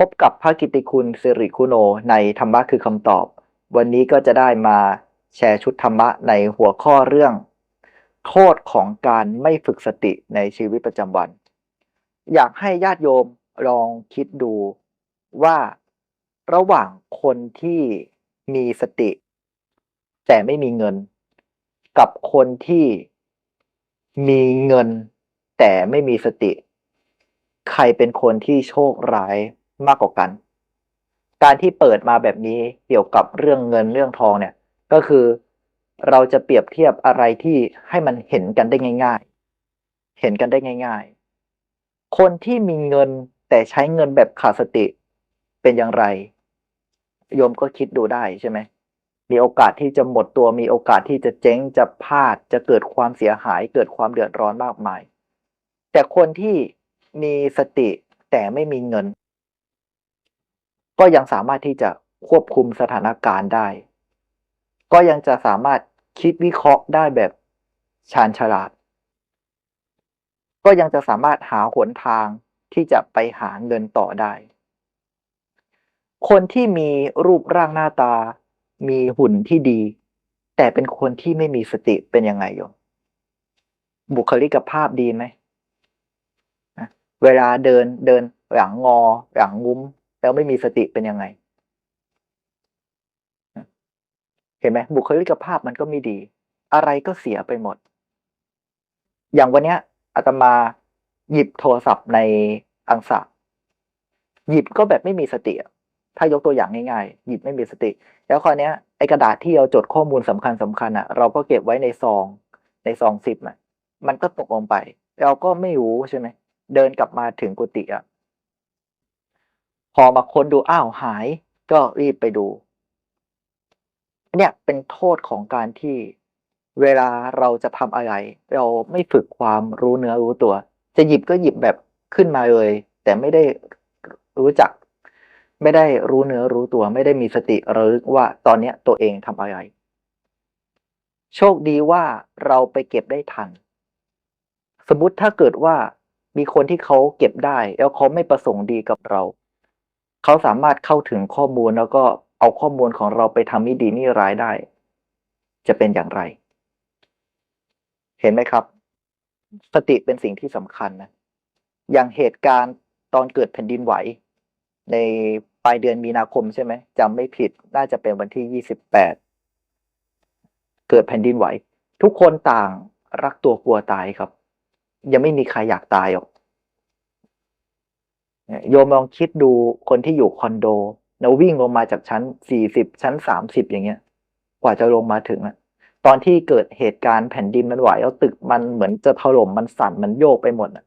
พบกับพระกิติคุณสิริคุโนในธรรมะคือคำตอบ วันนี้ก็จะได้มาแชร์ชุดธรรมะในหัวข้อเรื่อง โทษของการไม่ฝึกสติในชีวิตประจำวัน อยากให้ญาติโยมลองคิดดูว่าระหว่างคนที่มีสติ แต่ไม่มีเงิน กับคนที่มีเงิน แต่ไม่มีสติ ใครเป็นคนที่โชคร้าย มากกว่ากัน การที่เปิดมาแบบนี้เกี่ยวกับเรื่องเงินเรื่องทองเนี่ย ก็คือเราจะเปรียบเทียบอะไรที่ให้มันเห็นกันได้ง่าย ๆ เห็นกันได้ง่าย ๆ คนที่มีเงินแต่ใช้เงินแบบขาดสติเป็นอย่างไร โยมก็คิดดูได้ใช่ไหม มีโอกาสที่จะหมดตัว มีโอกาสที่จะเจ๊ง จะพลาด จะเกิดความเสียหาย เกิดความเดือดร้อนมากมาย แต่คนที่มีสติแต่ไม่มีเงิน ก็ยังสามารถที่จะควบคุมสถานการณ์ได้ ก็ยังจะสามารถคิดวิเคราะห์ได้แบบชาญฉลาด ก็ยังจะสามารถหาหนทางที่จะไปหาเงินต่อได้ คนที่มีรูปร่างหน้าตา มีหุ่นที่ดี แต่เป็นคนที่ไม่มีสติเป็นยังไงโยมบุคลิกภาพดีไหม เวลาเดินเดินหลังงอ หลังงุ้ม แล้วไม่มีสติเป็นยังไง เห็นไหมบุคลิกภาพมันก็ไม่ดี อะไรก็เสียไปหมด อย่างวันเนี้ยอาตมาหยิบโทรศัพท์ในอังสะหยิบก็แบบไม่มีสติ ถ้ายกตัวอย่างง่ายๆ หยิบไม่มีสติ แล้วคราวเนี้ยไอกระดาษที่เราจดข้อมูลสำคัญสำคัญอะ เราก็เก็บไว้ในซอง ในซองซิปอะ มันก็ตกลงไป เราก็ไม่รู้ใช่ไหม เดินกลับมาถึงกุฏิอะ พอมาค้นดูอ้าวหาย ก็รีบไปดูเนี่ยเป็นโทษของการที่เวลาเราจะทำอะไร เราไม่ฝึกความรู้เนื้อรู้ตัว จะหยิบก็หยิบแบบขึ้นมาเลย แต่ไม่ได้รู้จัก ไม่ได้รู้เนื้อรู้ตัว ไม่ได้มีสติระลึกว่าตอนเนี้ยตัวเองทำอะไร โชคดีว่าเราไปเก็บได้ทัน สมมุติถ้าเกิดว่ามีคนที่เขาเก็บได้ แล้วเขาไม่ประสงค์ดีกับเรา เขาสามารถเข้าถึงข้อมูลแล้วก็เอาข้อมูลของเราไปทำมิดีนี่ร้ายได้ จะเป็นอย่างไร เห็นไหมครับ สติเป็นสิ่งที่สำคัญนะ อย่างเหตุการณ์ตอนเกิดแผ่นดินไหว ในปลายเดือนมีนาคมใช่ไหมจำไม่ผิดน่าจะเป็นวันที่ยี่สิบแปดเกิดแผ่นดินไหว ทุกคนต่างรักตัวกลัวตายครับ ยังไม่มีใครอยากตายหรอก โยมลองคิดดูคนที่อยู่คอนโดแล้ววิ่งลงมาจากชั้นสี่สิบชั้นสามสิบอย่างเงี้ย กว่าจะลงมาถึงอะตอนที่เกิดเหตุการณ์แผ่นดินมันไหวแล้วตึกมันเหมือนจะถล่มมันสั่นมันโยกไปหมดอะ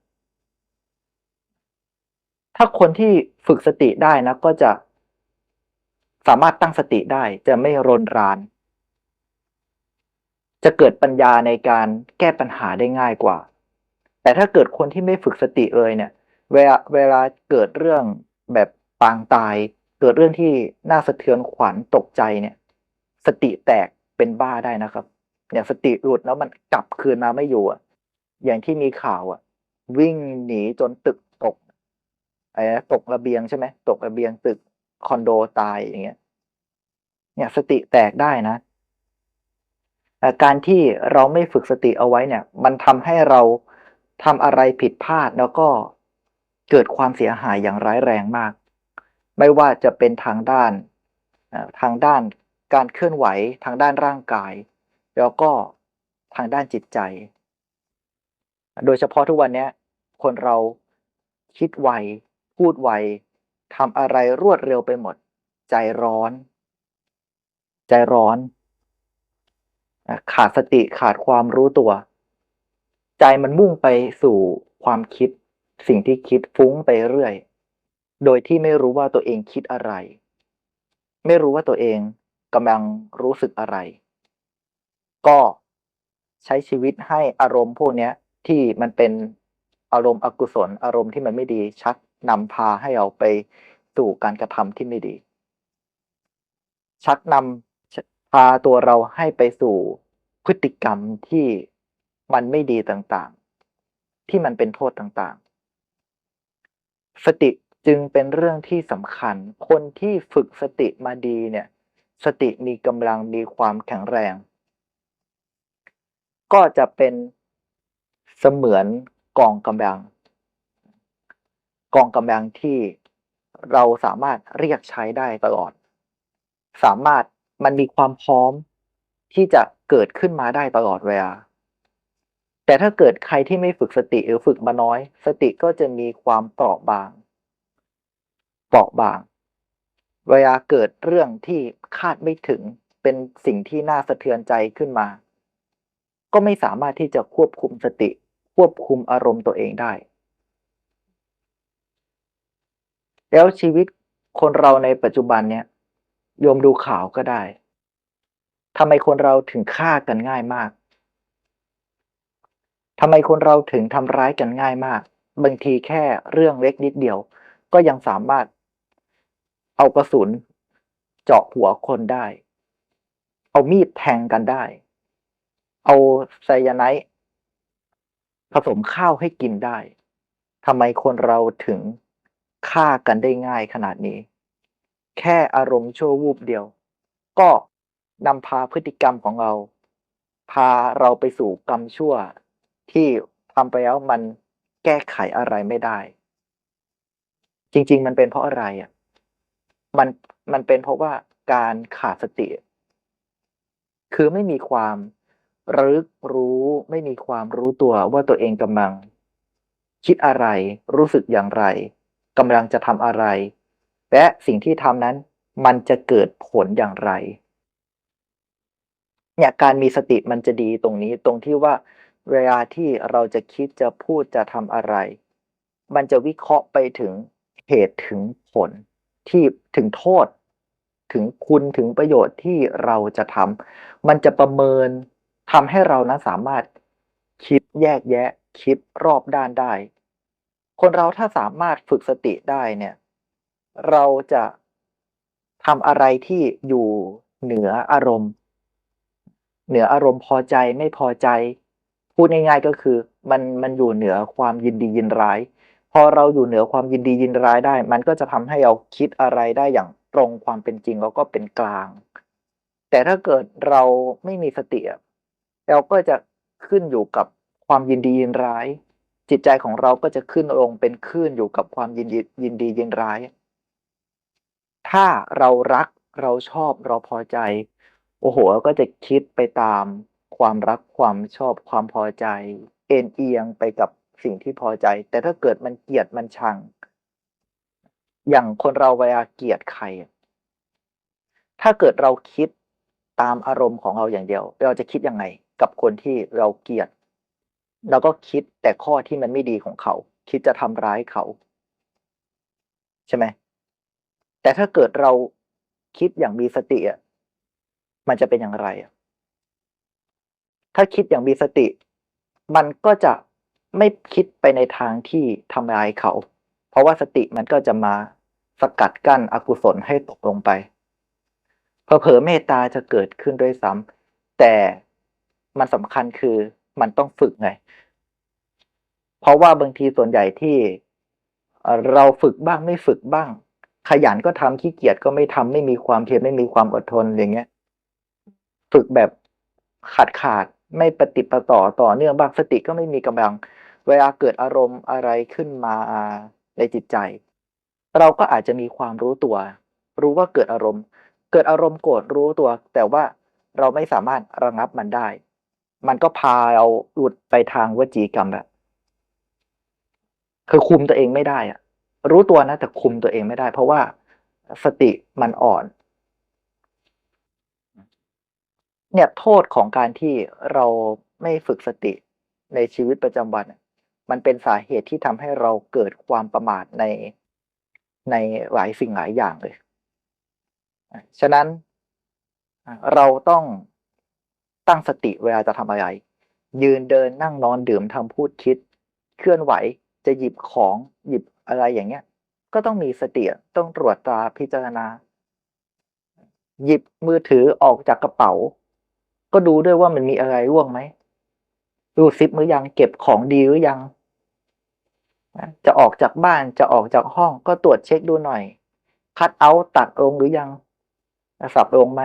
ถ้าคนที่ฝึกสติได้นะ ก็จะสามารถตั้งสติได้จะไม่รนราน จะเกิดปัญญาในการแก้ปัญหาได้ง่ายกว่า แต่ถ้าเกิดคนที่ไม่ฝึกสติเลยเนี่ย เวลาเวลาเกิดเรื่องแบบปางตาย เกิดเรื่องที่น่าสะเทือนขวัญตกใจเนี่ย สติแตกเป็นบ้าได้นะครับ อย่างสติหลุดแล้วมันกลับคืนมาไม่อยู่อะอย่างที่มีข่าวอะ วิ่งหนีจนตึกตกไอ้ตกระเบียงใช่ไหมตกระเบียงตึกคอนโดตายอย่างเงี้ย เนี่ยสติแตกได้นะแต่การที่เราไม่ฝึกสติเอาไว้เนี่ย มันทำให้เราทำอะไรผิดพลาดแล้วก็ เกิดความเสียหายอย่างร้ายแรงมาก ไม่ว่าจะเป็นทางด้านทางด้านการเคลื่อนไหวทางด้านร่างกาย แล้วก็ทางด้านจิตใจ โดยเฉพาะทุกวันนี้คนเราคิดไว พูดไวทำอะไรรวดเร็วไปหมด ใจร้อน ใจร้อน ขาดสติขาดความรู้ตัว ใจมันมุ่งไปสู่ความคิด สิ่งที่คิดฟุ้งไปเรื่อย โดยที่ไม่รู้ว่าตัวเองคิดอะไร ไม่รู้ว่าตัวเองกำลังรู้สึกอะไร ก็ใช้ชีวิตให้อารมณ์พวกนี้ที่มันเป็นอารมณ์อกุศล อารมณ์ที่มันไม่ดีชักนำพาให้เราไปสู่การกระทำที่ไม่ดี ชักนำพาตัวเราให้ไปสู่พฤติกรรมที่มันไม่ดีต่างๆ ที่มันเป็นโทษต่างๆ สติจึงเป็นเรื่องที่สำคัญ คนที่ฝึกสติมาดีเนี่ย สติมีกำลังมีความแข็งแรง ก็จะเป็นเสมือนกองกำลัง กองกำลังที่เราสามารถเรียกใช้ได้ตลอด สามารถมันมีความพร้อมที่จะเกิดขึ้นมาได้ตลอดเวลา แต่ถ้าเกิดใครที่ไม่ฝึกสติหรือฝึกมาน้อย สติก็จะมีความเปราะบาง เปราะบาง เวลาเกิดเรื่องที่คาดไม่ถึงเป็นสิ่งที่น่าสะเทือนใจขึ้นมา ก็ไม่สามารถที่จะควบคุมสติ ควบคุมอารมณ์ตัวเองได้ แล้วชีวิตคนเราในปัจจุบันเนี่ยโยมดูข่าวก็ได้ทำไมคนเราถึงฆ่ากันง่ายมาก ทำไมคนเราถึงทำร้ายกันง่ายมาก บางทีแค่เรื่องเล็กนิดเดียว ก็ยังสามารถ เอากระสุน เจาะหัวคนได้ เอามีดแทงกันได้ เอาไซยาไนด์ผสมข้าวให้กินได้ทำไมคนเราถึงฆ่ากันได้ง่ายขนาดนี้ แค่อารมณ์ชั่ววูบเดียว ก็นำพาพฤติกรรมของเรา พาเราไปสู่กรรมชั่ว ที่ทำไปแล้วมันแก้ไขอะไรไม่ได้ จริง ๆ มันเป็นเพราะอะไรอะมันมันเป็นเพราะว่าการขาดสติ คือไม่มีความรึกรู้ไม่มีความรู้ตัวว่าตัวเองกำลัง คิดอะไร รู้สึกอย่างไรกำลังจะทำอะไร และสิ่งที่ทำนั้น มันจะเกิดผลอย่างไรเนี่ยการมีสติมันจะดีตรงนี้ตรงที่ว่า เวลาที่เราจะคิดจะพูดจะทำอะไร มันจะวิเคราะห์ไปถึงเหตุถึงผลที่ถึงโทษ ถึงคุณถึงประโยชน์ที่เราจะทำมันจะประเมินทำให้เรานั้นสามารถคิดแยกแยะ คิดรอบด้านได้ คนเราถ้าสามารถฝึกสติได้เนี่ย เราจะทำอะไรที่อยู่เหนืออารมณ์ เหนืออารมณ์พอใจไม่พอใจ พูดง่ายๆก็คือมันมันอยู่เหนือความยินดียินร้าย พอเราอยู่เหนือความยินดียินร้ายได้ มันก็จะทำให้เราคิดอะไรได้อย่างตรงความเป็นจริงแล้วก็เป็นกลาง แต่ถ้าเกิดเราไม่มีสติเราก็จะขึ้นอยู่กับความยินดียินร้าย จิตใจของเราก็จะขึ้นลงเป็นคลื่นอยู่กับความยินดียินดียินร้าย ถ้าเรารักเราชอบเราพอใจ โอ้โหก็จะคิดไปตาม ความรักความชอบความพอใจ เอ็นเอียงไปกับสิ่งที่พอใจ แต่ถ้าเกิดมันเกลียดมันชัง อย่างคนเราเวลาเกลียดใคร ถ้าเกิดเราคิดตามอารมณ์ของเราอย่างเดียว เราจะคิดยังไง กับคนที่เราเกลียดเราก็คิดแต่ข้อที่มันไม่ดีของเขา คิดจะทำร้ายเขา ใช่ไหมแต่ถ้าเกิดเราคิดอย่างมีสติอะมันจะเป็นอย่างไรอะ ถ้าคิดอย่างมีสติ มันก็จะไม่คิดไปในทางที่ทำร้ายเขา เพราะว่าสติมันก็จะมาสกัดกั้นอกุศลให้ตกลงไปเผลอเมตตาจะเกิดขึ้นด้วยซ้ำแต่มันสำคัญคือมันต้องฝึกไง เพราะว่าบางทีส่วนใหญ่ที่เราฝึกบ้างไม่ฝึกบ้าง ขยันก็ทำขี้เกียจก็ไม่ทำไม่มีความเพียรไม่มีความอดทนอย่างเงี้ย ฝึกแบบขาดขาด ไม่ปฏิปต่อต่อเนื่องบ้างสติก็ไม่มีกำลัง เวลาเกิดอารมณ์อะไรขึ้นมาในจิตใจ เราก็อาจจะมีความรู้ตัว รู้ว่าเกิดอารมณ์ เกิดอารมณ์โกรธรู้ตัว แต่ว่าเราไม่สามารถระงับมันได้ มันก็พาเราหลุดไปทางวจีกรรมแบบคือคุมตัวเองไม่ได้อะรู้ตัวนะแต่คุมตัวเองไม่ได้ เพราะว่าสติมันอ่อน เนี่ยโทษของการที่เราไม่ฝึกสติในชีวิตประจำวัน มันเป็นสาเหตุที่ทำให้เราเกิดความประมาทในในหลายสิ่งหลายอย่างเลย ฉะนั้นเราต้องตั้งสติเวลาจะทำอะไร ยืนเดินนั่งนอนดื่มทำพูดคิด เคลื่อนไหวจะหยิบของหยิบอะไรอย่างเงี้ย ก็ต้องมีสติต้องตรวจตราพิจารณา หยิบมือถือออกจากกระเป๋า ก็ดูด้วยว่ามันมีอะไรร่วงไหมดูซิปมือยังเก็บของดีหรือยัง จะออกจากบ้านจะออกจากห้องก็ตรวจเช็คดูหน่อย คัดเอาท์ตัดลงหรือยังสับลงไหม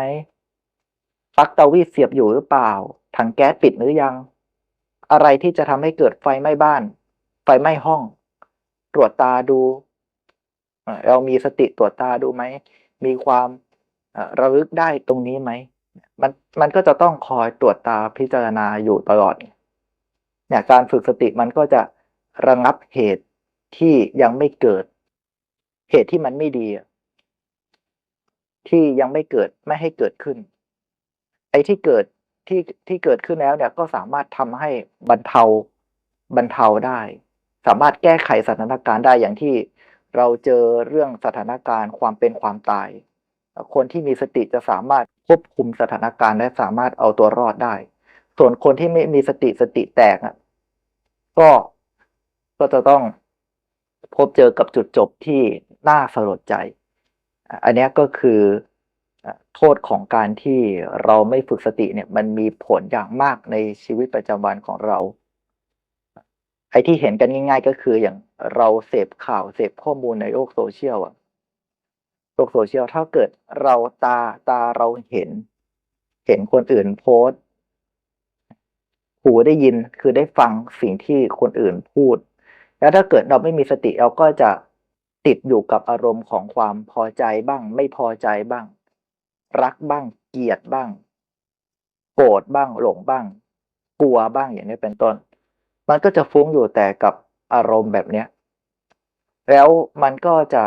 ปลั๊กเตารีดเสียบอยู่หรือเปล่า ถังแก๊สปิดหรือยัง อะไรที่จะทำให้เกิดไฟไหม้บ้าน ไฟไหม้ห้อง ตรวจตาดูเอ่อเรามีสติตรวจตาดูไหม มีความระลึกได้ตรงนี้ไหม มันมันก็จะต้องคอยตรวจตาพิจารณาอยู่ตลอด เนี่ยการฝึกสติมันก็จะระงับเหตุที่ยังไม่เกิด เหตุที่มันไม่ดี ที่ยังไม่เกิดไม่ให้เกิดขึ้น ไอ้ที่เกิดที่ที่เกิดขึ้นแล้วเนี่ยก็สามารถทำให้บรรเทาบรรเทาได้ สามารถแก้ไขสถานการณ์ได้อย่างที่เราเจอเรื่องสถานการณ์ความเป็นความตาย คนที่มีสติจะสามารถควบคุมสถานการณ์ และสามารถเอาตัวรอดได้ ส่วนคนที่ไม่มีสติสติแตกอะก็ก็จะต้องพบเจอกับจุดจบที่น่าสลดใจ อันนี้ก็คือโทษของการที่เราไม่ฝึกสติเนี่ย มันมีผลอย่างมากในชีวิตประจำวันของเราไอ้ที่เห็นกันง่าย ๆ ก็คืออย่างเราเสพข่าวเสพข้อมูลในโลกโซเชียลอะ โลกโซเชียลถ้าเกิดเราตาตาเราเห็น เห็นคนอื่นโพสต์ หูได้ยินคือได้ฟังสิ่งที่คนอื่นพูด แล้วถ้าเกิดเราไม่มีสติเราก็จะติดอยู่กับอารมณ์ของความพอใจบ้าง ไม่พอใจบ้าง รักบ้าง เกลียดบ้าง โกรธบ้างหลงบ้าง กลัวบ้างอย่างนี้เป็นต้น มันก็จะฟุ้งอยู่แต่กับอารมณ์แบบเนี้ย แล้วมันก็จะ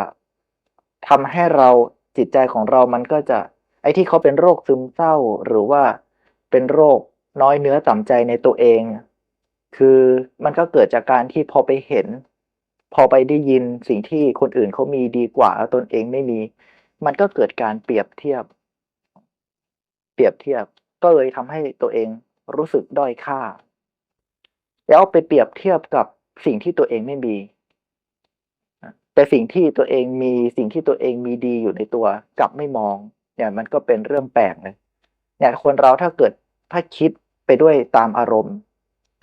ทำให้เราจิตใจของเรามันก็จะ ไอ้ที่เขาเป็นโรคซึมเศร้า หรือว่าเป็นโรคน้อยเนื้อต่ำใจในตัวเอง คือมันก็เกิดจากการที่พอไปเห็น พอไปได้ยินสิ่งที่คนอื่นเขามีดีกว่าแล้วตนเองไม่มี มันก็เกิดการเปรียบเทียบ เปรียบเทียบ ก็เลยทำให้ตัวเองรู้สึกด้อยค่า แล้วไปเปรียบเทียบกับสิ่งที่ตัวเองไม่มี แต่สิ่งที่ตัวเองมีสิ่งที่ตัวเองมีดีอยู่ในตัวกลับไม่มอง เนี่ยมันก็เป็นเรื่องแปลกเลยเนี่ยคนเราถ้าเกิดถ้าคิดไปด้วยตามอารมณ์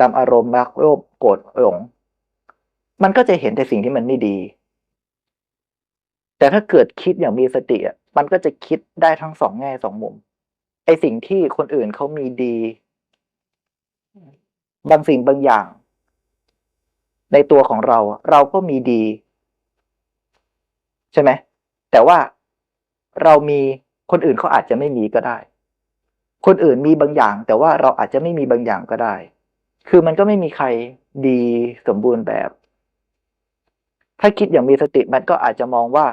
ตามอารมณ์รักโลภโกรธหลง มันก็จะเห็นแต่สิ่งที่มันไม่ดี แต่ถ้าเกิดคิดอย่างมีสติอะมันก็จะคิดได้ทั้งสองแง่สองมุมไอสิ่งที่คนอื่นเขามีดี บางสิ่งบางอย่าง ในตัวของเราเราก็มีดี ใช่ไหมแต่ว่าเรามีคนอื่นเขาอาจจะไม่มีก็ได้ คนอื่นมีบางอย่าง แต่ว่าเราอาจจะไม่มีบางอย่างก็ได้ คือมันก็ไม่มีใครดีสมบูรณ์แบบ ถ้าคิดอย่างมีสติมันก็อาจจะมองว่า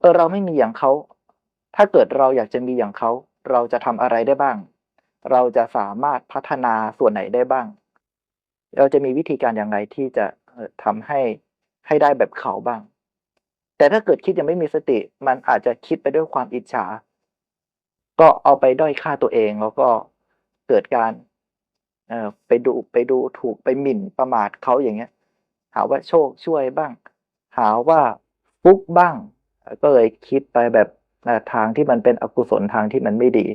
เออเราไม่มีอย่างเขาถ้าเกิดเราอยากจะมีอย่างเขาเราจะทำอะไรได้บ้าง เราจะสามารถพัฒนาส่วนไหนได้บ้าง เราจะมีวิธีการอย่างไรที่จะเอ่อทำให้ให้ได้แบบเขาบ้าง แต่ถ้าเกิดคิดยังไม่มีสติ มันอาจจะคิดไปด้วยความอิจฉา ก็เอาไปด้อยค่าตัวเองแล้วก็เกิดการเอ่อไปดูไปดูถูกไปหมิ่นประมาทเขาอย่างเงี้ย หาว่าโชคช่วยบ้าง หาว่าฟุกบ้าง ก็เลยคิดไปแบบทางที่มันเป็นอกุศลทางที่มันไม่ดี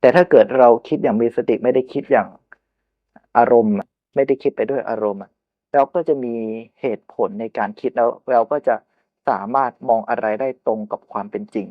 แต่ถ้าเกิดเราคิดอย่างมีสติไม่ได้คิดอย่างอารมณ์ ไม่ได้คิดไปด้วยอารมณ์เราก็จะมีเหตุผลในการคิดแล้วเราก็จะ สามารถมองอะไรได้ตรงกับความเป็นจริง